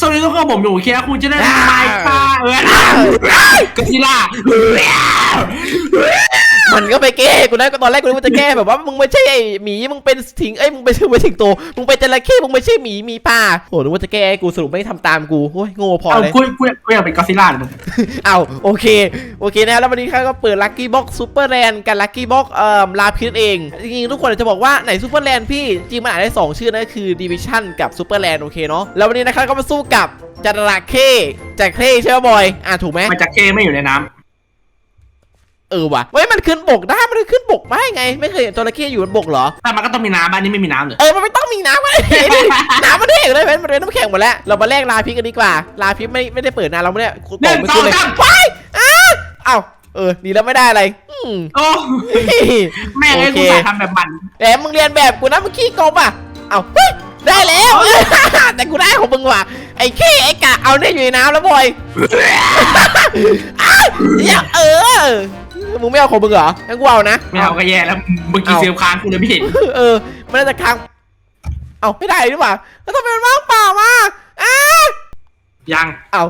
สวัสดีทุกคนผมอยู่เคียร์คุณจะได้ไมค์ค่ะเออกระทิล่า มันก็ไปแก้กูนะก็ตอนแรกกูนึกว่าจะแก้แบบว่ามึงไม่ใช่ไอ้หมีมึงเป็นสิงเอ้ยมึงเป็นไม่ใช่สิงโตมึงเป็นจระเข้มึงไม่ใช่หมีหมีป่าโหนึกว่าจะแก้ให้กูสรุปไม่ทำตามกูโอ้ยโง่พอเอาเลย กูกูกูอยากเป็นกอซิล่าเลยมึงเอาโอเค โอเคนะแล้ววันนี้ข้าก็เปิดลัคกี้บ็อกซูเปอร์แลนด์กับลัคกี้บ็อกเอ่อลาพิษเอง จริงๆ ทุกคนอาจจะบอกว่าไหนซูเปอร์แลนด์พี่ จริงมันอ่านได้สองชื่อนะคือดิวิชั่นกับซูเปอร์แลนด์โอเคเนาะแล้ววันนี้นะครับก็มาสู้กับจระเข้จระเข้ใช่ไหมบอย อะถูกไหมมันจะเคไม่อยู่ในน้ เออว่ะเว้ยมันขึ้นบกได้มันขึ้นบกได้ไง ไม่เคยเห็นจระเข้อยู่บนบกเหรอำแต่มันก็ต้องมีน้ำบ้านนี้ไม่มีน้ำเลยเออมันไม่ต้องมีน้ำเลยน้ำมันแห้งเลยเว้นมันเป็นน้ำแข็งหมดแล้วเรามาแลกลาพิษกันดีกว่า ลาพิษไม่ไม่ได้เปิดนานเราไม่ได้กล่องไม่ขึ้นเลยไปอ้าเอ้าเออดีแล้วไม่ได้อะไรอืมโอ้แม่งไอ้โอเคกูใส่ทำแบบมันแต่มึงเรียนแบบกูนะมึงขี้โกงอะเอ้าเฮ้ยได้แล้วแต่กูได้ของมึงว่ะไอ้ขี้ไอ้กะเอาเนี่ยอยู่ในน้ำแล้วบอยอ้าวอย่าเออ มึงไม่เอาของมึงเหรองั้นกูเอานะ ไม่เอาก็แย่แล้วเมื่อกี้เซลลค้างกูเลยไม่เห็นเออ มันน่าจะค้าง เอาไม่ได้หรือเปล่าแล้วทำไมมันว่างเปล่ามาอ้ายังเอา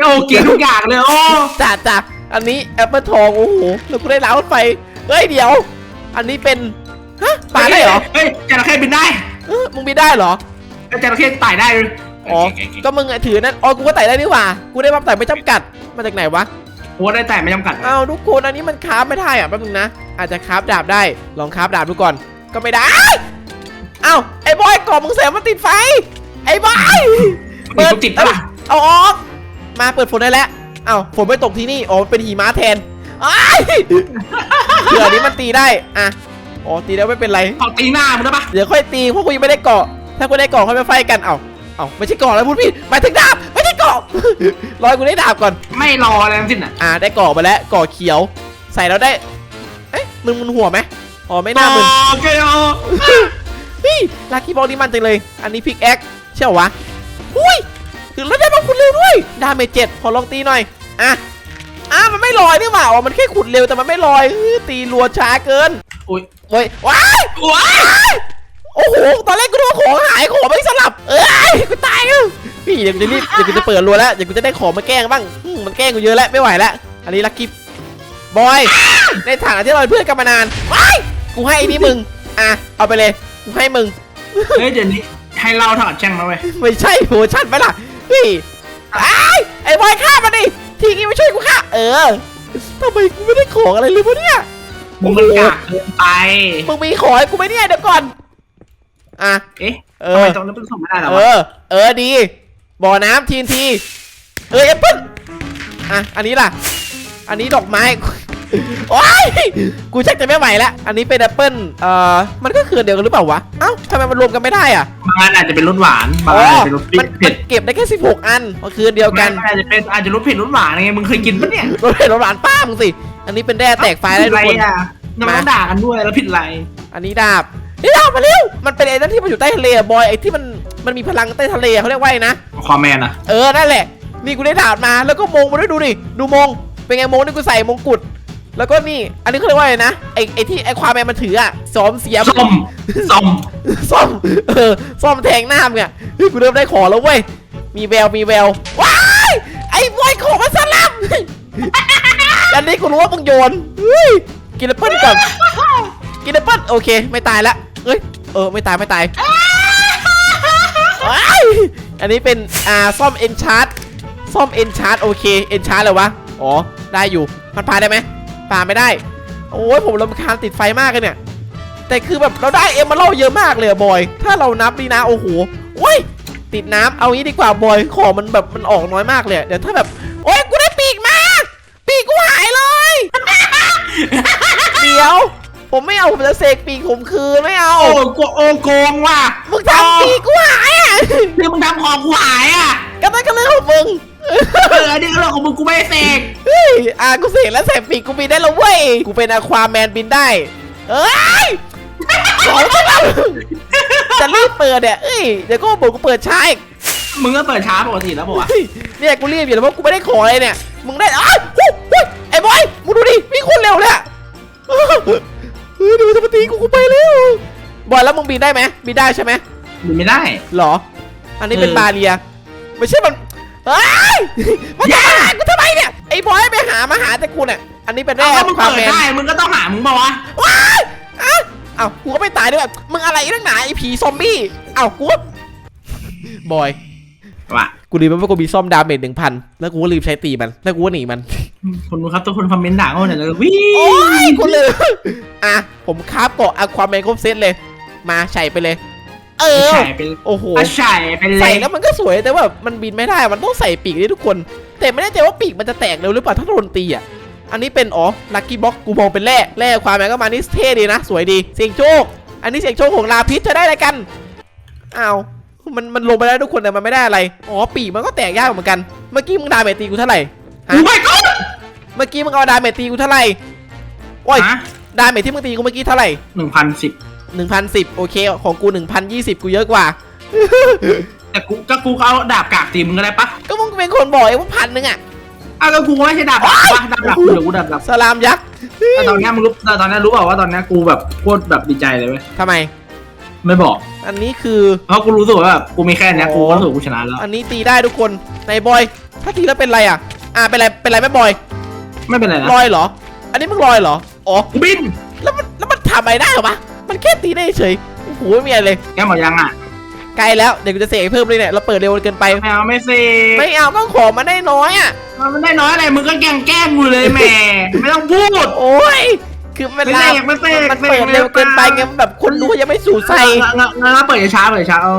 โอ้เก่งทุกอย่างเลยโอ้จ่าจ่าอันนี้แอปเปิลทองโอ้โห แล้วกูได้ล้างรถไฟ เฮ้ยเดี๋ยว อันนี้เป็น ฮะป่าได้เหรอเฮ้ยจระเข้บินได้เออมึงบินได้เหรอจระเข้ไต่ได้เลยอ๋อ ก็มึงอะถือนั่น อ๋อ กูก็ไต่ได้นี่หว่า กูได้บัฟไต่ไม่จำกัด มาจากไหนวะ โอ้ได้แต่ไม่จำกัดอ้าวทุกคนอันนี้มันคราฟไม่ได้อะแป๊บนึงนะ อาจจะคราฟดาบได้ ลองคราฟดาบดูก่อน ก็ไม่ได้อ้าวไอ้บอยกล่องมึงเสียมันติดไฟ ไอ้บอยเปิดติดปะล่ะเอาออก มาเปิดฝนได้แล้ว เอ้าฝนไม่ตกที่นี่ อ๋อเป็นหิมะแทนอ้ายเผื่อนี้มันตีได้ อะ อ๋อตีแล้วไม่เป็นไรเอาตีหน้ามึงได้ปะเดี๋ยวค่อยตีเพราะกูยังไม่ได้เกาะ ถ้ากูได้เกาะค่อยไปไฟกัน เอ้า เอ้าไม่ใช่เกาะแล้วพูดผิดหมายถึงดาบ ไม่ใช่เกาะรอยกูได้ดาบก่อน ไม่รออะไรทั้งสิ้นอะอ่าได้เกาะมาแล้วเกาะเขียว ใส่แล้วได้ เอ๊ะมึงมึนหัวไหมอ๋อไม่น่ามึนโอเคโอพี่ลักกี้บอลนี่มันจังเลย อันนี้พิกแอคใช่เหรอวะอุ้ยถึงแล้วได้มาขุดเร็วด้วย ดาเมจเจ็ดขอลองตีหน่อย อะอะมันไม่ลอยนี่หว่าอ๋อมันแค่ขุดเร็วแต่มันไม่ลอยอื้อตีรัวช้าเกินอุ้ยเว้ยว้ายว้ายโอ้โห ตอนแรกกูนึกว่าของหายของไม่สลับ เอ้ยกูตายแล้ว พี่เดี๋ยวกูจะรีบเดี๋ยวกูจะเปิดรัวแล้วเดี๋ยวกูจะได้ของมาแกล้งบ้างอืมมันแกล้งกูเยอะแล้วไม่ไหวแล้วอันนี้ลักกี้บอย ในฐานะที่เราเป็นเพื่อนกันมานานว้ายกูให้ไอ้นี่มึงอะเอาไปเลยกูให้มึง เฮ้ยเดี๋ยวนี้ให้เราถอดแช่งมาเว้ยไม่ใช่โปรโมชั่นไหมล่ะเฮ้ยไอ้ายไอ้บอยฆ่ามันดิทีนี้มาช่วยกูฆ่าเออทำไมกูไม่ได้ของอะไรเลยวะเนี่ย มึงมันกากเกินไป มึงมีของให้กูไหมเนี่ยเดี๋ยวก่อน อะ เอ๊ะเอทำไมอตรงนั้นเป็นส่งไม่ได้เหรอเอวะอ เออดี บ่อน้ำทีนทีเออแอปเปิ้ลอะอันนี้ล่ะ อันนี้ดอกไม้ โอ้ยกูชักจะไม่ไหวแล้ว อันนี้เป็นแอปเปิ้ลเอ่อมันก็คืออันเดียวกันหรือเปล่าวะ เอ้าทำไมมันรวมกันไม่ได้อะบางอันอาจจะเป็นรสหวานบางอ๋ออันอาจจะเป็นรสมันเผ็มัดนเก็บได้แค่ 16 อันก็คืออันเดียวๆกันมันอาจจะเป็นอาจจะรสเผ็ดรสหวานไงมึงเคยกินปะเนี่ยรถเผ็ดรถหวานป้ามึงสิ อันนี้เป็นแร่แตกไฟได้ทุกคนผิดอะไรอะน้ำมันด่ากันด้วยแล้วผิดอะไรอันนี้ดาบนี่ดาบมาเร็ว มันเป็นไอ้นั่นที่มันอยู่ใต้ทะเลอะบอยไอ้ที่มัน มันมีพลังใต้ทะเลเขาเรียกว่าไงนะคอมแมนอะเออ นั่นแหละ นี่กูได้ดาบมา แล้วก็มงมาด้วยดูดิ ดูมง เป็นไงมงนี่กูใส่มงกุฎ แล้วก็นี่ อันนี้เขาเรียกว่าอะไรนะ ไอ้ไอ้ที่ไอ้ความแมนมันถืออะซ้อมเสียม ส้มส้มซ่อม เออ ซ่อมแทงหน้ามึงอะเฮ้ยกูเริ่มได้ของแล้วเว้ย มีแวว มีแวว ว้าย ไอ้บอยของมันสลับ อันนี้กูรู้ว่ามึงโยนเฮ้ยกินแอปเปิ้ลก่อน กินแอปเปิ้ลโอเค ไม่ตายละเอ้ย เออ ไม่ตาย ไม่ตายว้าย อันนี้เป็นอ่าซ่อมเอนชาร์ซ่อมเอนชาร์โอเคเอนชาร์เลยวะอ๋อได้อยู่มันพาได้ไหมพาไม่ได้ โอ้ยผมรำคาญติดไฟมากเลยเนี่ย แต่คือแบบเราได้เอ็มมาเล่าเยอะมากเลยบอย ถ้าเรานับดีนะโอ้โหโอ้ยติดน้ำเอางี้ดีกว่าบอยของมันแบบมันออกน้อยมากเลยเดี๋ยวถ้าแบบโอ้ยกูได้ปีกมา ปีกกูหายเลย เดี๋ยว ผมไม่เอาผมจะเสกปีกผมคืนไม่เอาโอ้โกโอ้โกงว่ะมึงทำปีกกูหายอะนี่มึงทำของกูหายอะก็นั่นก็เรื่องของมึงเอออันนี้ก็เรื่องของมึงกูไม่ได้เสกเฮ้ยอะกูเสกแล้วเสกปีกกูบินได้แล้วเว้ยกูเป็นอะควาแมนบินได้เอ้ยของใช่ไหมจะรีบเปิดเนี่ยเอ้ยเดี๋ยวก็บอกกูเปิดช้าอีกมึงก็เปิดช้าปกติแล้วบอกว่าเฮ้ยเนี่ยกูรีบอยู่แล้วเพราะกูไม่ได้ขออะไรเนี่ยมึงได้อ้าวโอ้โหไอ้บอยมึงดูดิวิ่งโคนเร็วเลยอะเฮ้ยเดี๋ยวมันจะมาตีกูกูไปเร็วบอยแล้วมึงบินได้ไหมบินได้ใช่ไหมหรือไม่ได้หรอ อันนี้เป็นเออบาเรียไม่ใช่มันเฮ้ยมันจะมาหากูทำไมเนี่ยไอ้บอยไปหามาหาแต่กูเนี่ยอันนี้เป็นแร่เอาถ้ามึงความเปิดแมนได้มึงก็ต้องหามึงบอกวะว้ายอะเอ้ากูก็ไม่ตายด้วยแบบมึงอะไรนักหนาไอ้ผีซอมบี้เอ้ากูก็บอยว่ะกูลืมไปว่ากูมีซ่อมดาเมจหนึ่งพันแล้วกูก็ลืมใช้ตีมันแล้วกูก็หนีมัน คนดูครับทุกคนคอมเมนต์ด่าเขาหน่อยเลยวิโอ้ยกูลืมอะ ผมคราฟเกาะอะความแมนครบเซตเลย มาใส่ไปเลย เออใช่ไปโอ้โห อะใช่ไปเลใส่ยแล้วมันก็สวยแต่ว่ามันบินไม่ได้ มันต้องใส่ปีกนี่ทุกคน แต่ไม่แน่ใจว่าปีกมันจะแตกเร็วหรือเปล่าถ้าโดนตีอะ อันนี้เป็นอ๋อ ลักกี้บ็อกกูมองเป็นแร่ แร่ความแมนก็มานี่เท่ดีนะ สวยดี เสียงโชค อันนี้เสียงโชคของลาพิษจะได้อะไรกันอ้าวมันมันลงไปแล้วทุกคนแต่มันไม่ได้อะไร อ๋อ ปีกมันก็แตกยากเหมือนกัน เมื่อกี้มึงดาเมจตีกูเท่าไหร่ฮะโอ้ my god เมื่อกี้มึงเอาดาเมจตีกูเท่าไหร่โอ้ยฮะดาเมจที่มึงตีกูเมื่อกี้เท่าไหร่หนึ่งพันสิบ1,010โอเค ของกู1,020กูเยอะกว่า แต่กูก็กูก็เอาดาบกากตีมึงก็ได้ปะก็มึงเป็นคนบอกเองว่าพันหนึ่งอะอ้าวก็กูไม่ใช่ดาบดาบปะดาบดาบกูเดี๋ยวกูดาบดาบสลามยักษ์แต่ตอนเนี้ยมึงรู้แต่ตอนเนี้ยรู้เปล่าว่าตอนเนี้ยกูแบบโคตรแบบดีใจเลยเว้ยทำไม ไม่บอก อันนี้คือเพราะกูรู้สึกว่าแบบกูมีแค่เนี้ยโอ้กูก็รู้สึกกูชนะแล้ว อันนี้ตีได้ทุกคนในบอย ถ้าตีแล้วเป็นไรอะ อ่าเป็นไรเป็นไรไหม่บอย ไม่เป็นไรนะลอยเหรอ อันนี้มึงลอยเหรอ อ๋อกูบินแล้วมันแล้วมันทำอะไรได้เหรอวะ มันแค่ตีได้เฉยโอ้โหไม่มีอะไรเลย แกหมดยังอะไกลแล้ว เดี๋ยวกูจะเสกเพิ่มเลยเนี่ย เราเปิดเร็วเกินไป ไม่เอาไม่เซไม่เอาก็ขอมาได้น้อยอะ มันได้น้อยอะไรมึงก็แกล้งแกล้งกูเลยแหม่ไม่ต้องพูด โอ้ย คือเวไม่ลาเสกไม่เสกมันเปิดเร็วเกินไปไงแบบคนรู้ยังไม่สู่ใส่งั้นงั้นงั้นเปิดช้าเปิดช้าเอา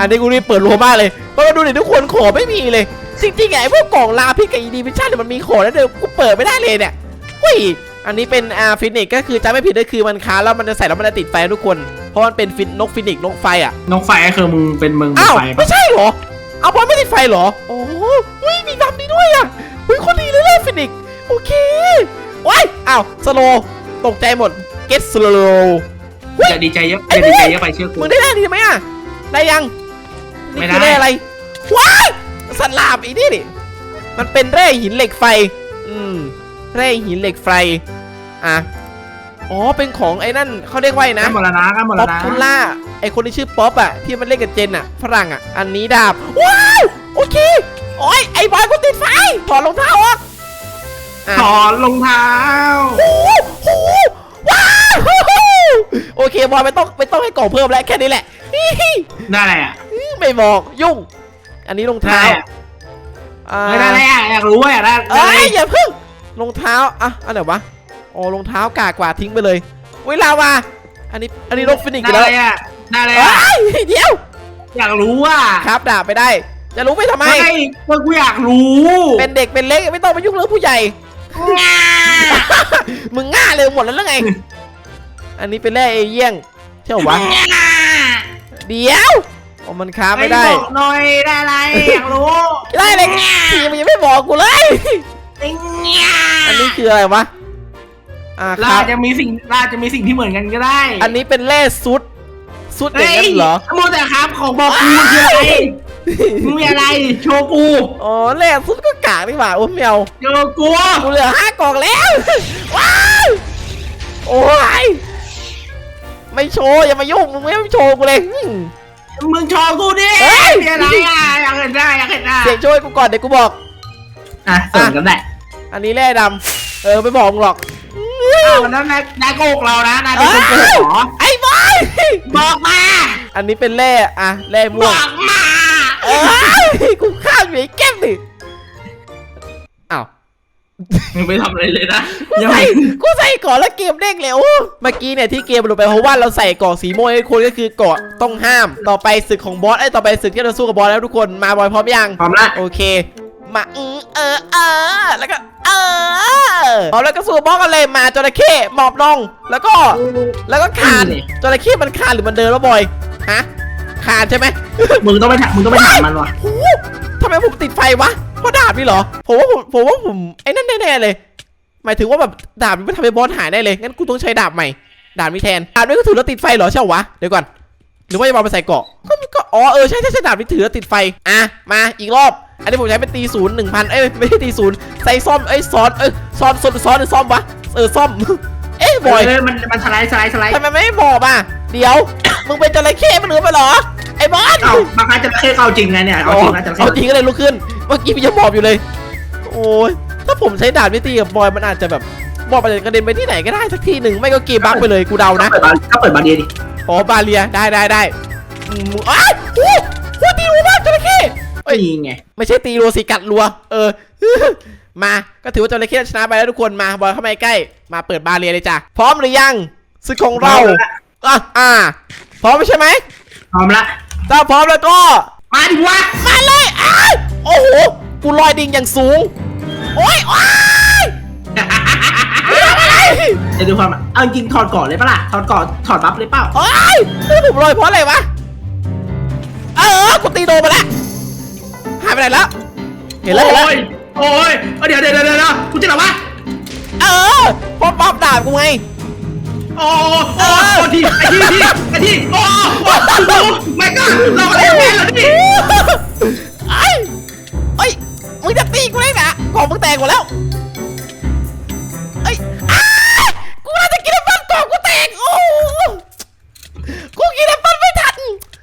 อันนี้กูรีบเปิดรัวมากเลยเพราะว่าดูดิทุกคนขอไม่มีเลย จริงๆไงพวกกล่องลาพิษกับอีดีพิชชั่นเนี่ยมันมีขอแล้วเดี๋ยวกูเปิดไม่ได้เลยเนี่ยเฮ้ยอันนี้เป็นอาฟินิกก็คือจะไม่ผิดก็คือมันค้าแล้วมันจะใส่แล้วมันจะติดไฟทุกคน เพราะมันเป็นฟินนกฟินิกนกไฟอะนกไฟก็คือมึงเป็นมึงเป็นอ้าวไฟไม่ใช่เหรอเอาบอลไม่ติดไฟเหรอโอ้โหเฮ้ยมีดำนี่ด้วยอะเฮ้ยคนดีเลยเลยฟินิกโอเคว้ายอ้าวสโลตกใจหมด get slow จะดีใจเยอะจะดีใจเยอะไปเชื่อกูมึงได้แร่ดีไหมอะได้ยังไม่นี่ได้คือแร่อะไรว้าย สลาบอีนี่ดิมันเป็นแร่หินเหล็กไฟ อืม แร่หินเหล็กไฟ อะ อ๋อ เป็นของไอ้นั่นเขาเรียกว่าไงกันะนหมดแล้วนะกันหมดป๊แล้อวปนะทูล่า ไอคนที่ชื่อป๊อปอะ ที่มันเล่นกับเจนอะ ฝรั่งอะ อันนี้ดาบ ว้าว โอเค โอ้ย ไอ้บอยกูติดไฟ ถอดรองเท้าออกอะ ถอดรองเท้าโอ้โหว้าวโอเคบอยไม่ต้องไม่ต้องให้กล่องเพิ่มแล้วแค่นี้แหละได้อะไรอะไม่บอกยุ่ง อันนี้รองเท้าได้อะอ่าไม่ได้อะไรอะอยากรู้อะได้ได้เอ้อะไรยอย่าเพิ่งรองเท้าอะอันไหนวะอ๋อรองเท้ากากกว่าทิ้งไปเลยเวลาวาอันนี้อันนี้นกฟินิกซ์อีกได้แล้วอะไรอะได้อะไรเอ้อะยเดี๋ยว อยากรู้อะครับด่าไปได้ จะรู้ไปทำไมไม่ก็กูอยากรู้ เป็นเด็กเป็นเล็กไม่ต้องมายุ่งเรื่องผู้ใหญ่มึงง่าเลยหมดแล้วหรือไง อันนี้เป็นแร่เอเยี่ยงใช่เหรอวะเดี๋ยวอ๋อ มันค้าไม่ได้บอกหน่อยได้อะไรอยากรู้ได้เลยทีมันยังไม่บอกกูเลยอันนี้คืออะไรวะอ่าคเรารับอาจจะมีสิ่งเราอาจจะมีสิ่งที่เหมือนกันก็ได้อันนี้เป็นแร่ซุดซุดอย่างนั้นเหรอ โมแต่ครับของบอกกูมันคืออะไรมึงมีอะไรโชว์กูอ๋อแร่ซุดก็กากนี่หว่าโอ้แมวโชว์กูกูเหลือห้ากล่องแล้ว ว้าวโอ้ยไม่โชว์อย่ามายุ่งมึงไม่โชว์กูเลยอืม มึงโชว์กูดิเฮ้ย มีอะไรอะอยากเห็นได้อยากเห็นได้เสียงช่วยกูก่อนเดี๋ยวกูบอก อะเสริมกันแหละอันนี้แร่ดำเออไม่บอกมึงหรอก เอาวันนั้นนายนายโกหกเรานะนายเป็นคนโกหกเหรอไอ้บอยบอกมา อันนี้เป็นแร่อะแร่บม่วงอกมา มึงไปทำอะไรเลยนะกูยังใส่ไม่กูใส่เกาะแล้วเกมเด้งเร็วเมื่อกี้เนี่ยที่เกมหลุดไปเพราะว่าเราใส่เกาะสีม่วงให้คนก็คือเกาะต้องห้าม ต่อไปศึกของบอสไอ้ยต่อไปศึกที่เราสู้กับบอสแล้วทุกคนมาบอยพร้อมยัง พร้อมละโอเค มาอือเออเออ แล้วก็เออพร้อมแล้วก็สู้กับบอสกันเลยมาจระเข้หมอบลงแล้วก็ แล้วก็คานจระเข้มันคานหรือมันเดินวะบอยฮะคานใช่ไหม มึงต้องไปถามมึงต้องไปถามมันว่ะโอ้โหทำไมผมติดไฟวะ เพราะดาบนี่เหรอ ผมว่าผมผมว่าผมไอ้นั่นแน่ๆเลย หมายถึงว่าแบบดาบมันไม่ทำให้บอสหายได้เลย งั้นกูต้องใช้ดาบใหม่ ดาบนี้แทนดาบนี้ก็ถือแล้วติดไฟเหรอใช่เหรอวะ เดี๋ยวก่อน หรือว่าจะมาไปใส่เกราะ ก็ก็อ๋อเออใช่ใช่ใช่ดาบนี้ถือแล้วติดไฟ อะมาอีกรอบ อันนี้ผมใช้เป็นตีศูนย์หนึ่งพันเอ้ยไม่ใช่ตีศูนย์ใส่ซ่อมเอ้ยซ้อนเอ้ยซ้อนซ้อนซ้อนหรือซ่อมวะเออซ่อม เอ๊ะบอย เออมันมันสไลด์สไลด์สไลด์ทำไมไม่หมอบอะ เดี๋ยว มึงเป็นจระเข้มันหรือไปเหรอ ไอ้บอส เอาบางครั้งจะเข้เอาจริงไงเนี่ยเอาจริงนะจะเข้เอาจริงก็เลยลุกขึ้นเมื่อกี้มันยังหมอบอยู่เลย โอ้ยถ้าผมใช้ดาบวิตีกับบอยมันอาจจะแบบบอยมันอาจจะกระเด็นไปที่ไหนก็ได้สักที่หนึ่งไม่ก็เกมบักไปเลยกูเดานะเปิดบาก็เปิดบาเดียดิอ๋อบาเลียได้ได้ได้อืมอ้าวโอ้โหตีรัวมากจระเข้เอ้ย นี่ไง ไม่ใช่ตีรัวสิกัดรัว เออ มาก็ถือว่าจระเข้ชนะไปแล้วทุกคนมาบอยเข้ามาใกล้มาเปิดบาเลียเลยจ้ะพร้อมหรือยังศึกของเราอะอ่า พร้อมใช่ไหมพร้อมละ ถ้าพร้อมแล้วก็ มาดิวะ ดิ่งอย่างสูง โอ้ยโอ้ยอะไรเดี๋ยวดูความเอาจริงถอดก่อนเลยปะล่ะถอดก่อนถอดบัฟเลยเปล่าโอ้ยนี่ผมลอยเพราะอะไรวะ เออกูตีโดนไปแล้วหายไปไหนแล้ว เห็นแล้วเห็นแล้ว โอ้ยโอ้ยเดี๋ยวเดี๋ยวเดี๋ยวเดี๋ยวกูจะหรอวะเออป๊อปป๊อปดาบกูไง โอ้โอ้โอ้ทีไอ้ที่ที่ไอ้ที่โอ้โอ้โอ้ไม่ก็เราอะไรแพ้แล้วนี่ไอ้เอ้ย มึงจะตีกูได้ไงกล่องมึงแตกหมดแล้วเอ้ยอ้ายกูน่าจะกินแอปเปิ้ลกล่องกูแตกโอ้โหกูกินแอปเปิ้ลไม่ทัน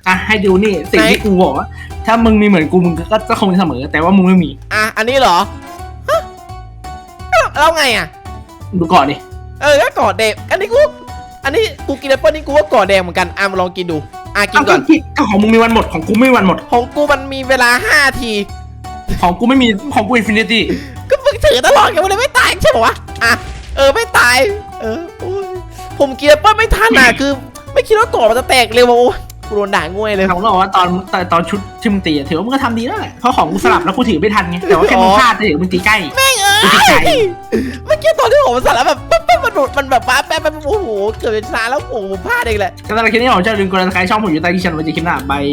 อะให้ดูนี่สิ่งที่กูบอกว่าถ้ามึงมีเหมือนกูมึงก็ก็คงเสมอ แต่ว่ามึงไม่มี อะ อันนี้เหรอฮะแล้วไงอะ ดูก่อนดิเออก็กอดแดงอันนี้กู อันนี้กูกินแอปเปิ้ลนี่กูก็กอดแดงเหมือนกันอะมาลองกินดู อะกินเอาก่ก็อนที่ของมึงมีวันหมดของกูไม่มีวันหมด ของกูมันมีเวลา5ที ของกูไม่มีของกูอินฟินิตี้ก็มึงถือตลอดไงมันเลยไม่ตายใช่ปะวะอะเออไม่ตาย เออโอ้ยผมกินแอปเปิ้ลไม่ทันอะคือ ไม่คิดว่าก่อนมันจะแตกเร็วว่ะโอ้ยกูโดนด่างวยเลยเขาบอกว่าตอนตอนตอนชุดที่มึงตีอะถือว่ามึงก็ทำดีแล้วแหละเพราะของกูสลับแล้วกูถือไม่ทันไงแต่ว่าแค่มึงพลาดถือมึงตีใกล้ แม่งเอ้กูติดใจยเมื่อกี้ตอนที่ผมมันสั่นแล้วแบบปั๊บปั๊บมันโดดมันแบบป๊บแป๊บแป๊บโอ้โหเกือบจะชนะแล้วโอ้โหผมพลาดเองแหละก็ตอนคลิปนี้ผมจะลืมกดติดตามช่องผมอยู่ใต้ที่ชั้นไว้จะคลิปหน้าบาย